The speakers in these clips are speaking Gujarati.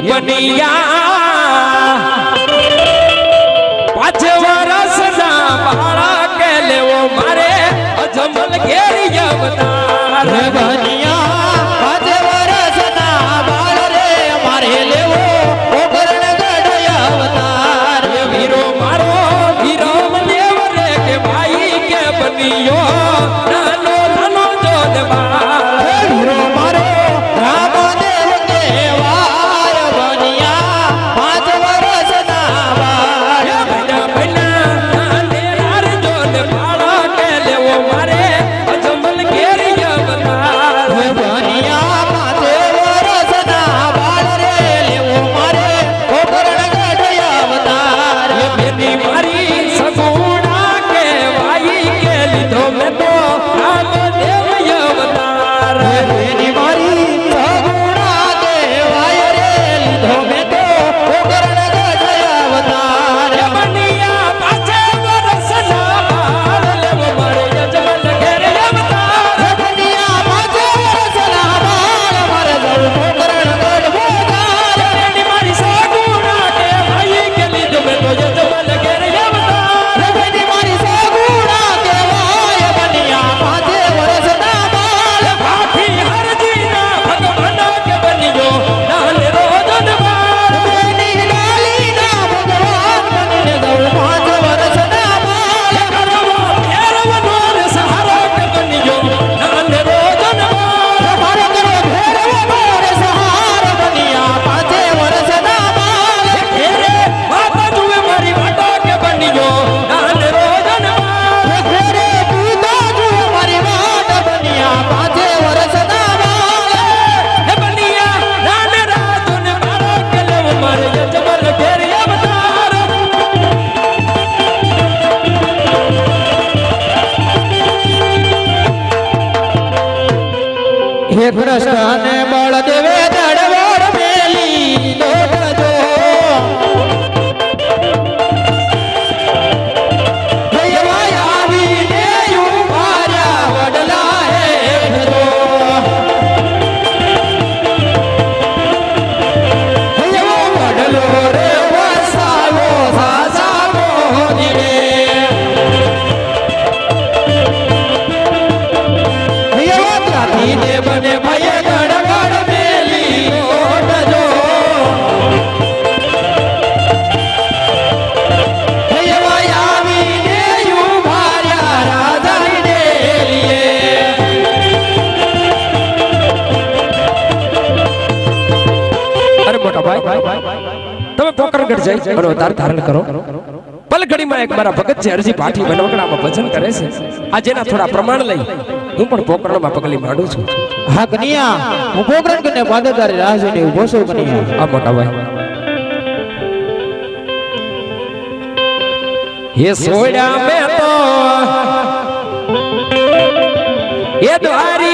बनिया ભ્રષ્ટને બળ દેવે દડવડ મેલી દોડજો વડલો રે વસાવો સાસાવો જઈ અને અવતાર ધારણ કરો. પલઘડીમાં એક મારા ભગત છે હરજી પાઠી બનવકડામાં ભજન કરે છે. આ જેના થોડા પ્રમાણ લઈ. હું પણ પોકરણમાં પગલી માંડું છું. હા કનિયા હું પોકરણ કને પાદેદારી રાહ જોઈને ઊભો છું કનિયા. આ મોટા ભાઈ. હે સોડા મે તો એ દ્વારી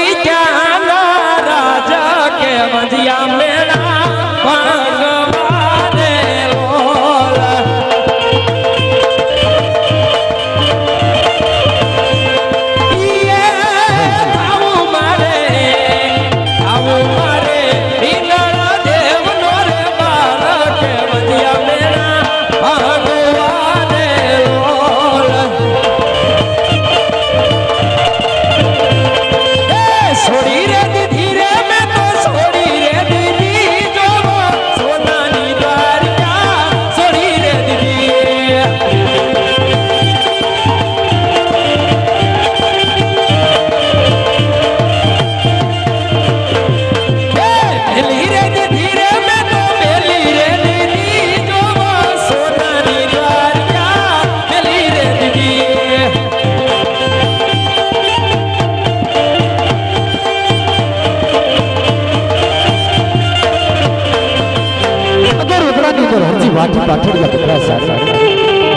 માઠી પાઠડિયા પકડા સારા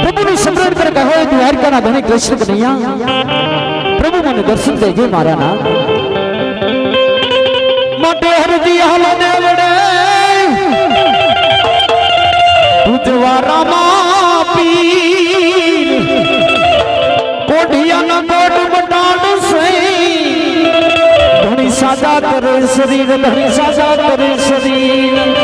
પ્રભુનું સ્મરણ કરે કહો દ્વારકાના ધણી કૃષ્ણ કનૈયા. પ્રભુ મને દર્શન દે જે મારા ના માટે હરજી હાલો ને વડે. ઉદવારા માં પીર. કોઢિયા ના કોટ બટાડ સઈ ધણી સાજા કરે શરીર ધણી સાજા કરે શરીર.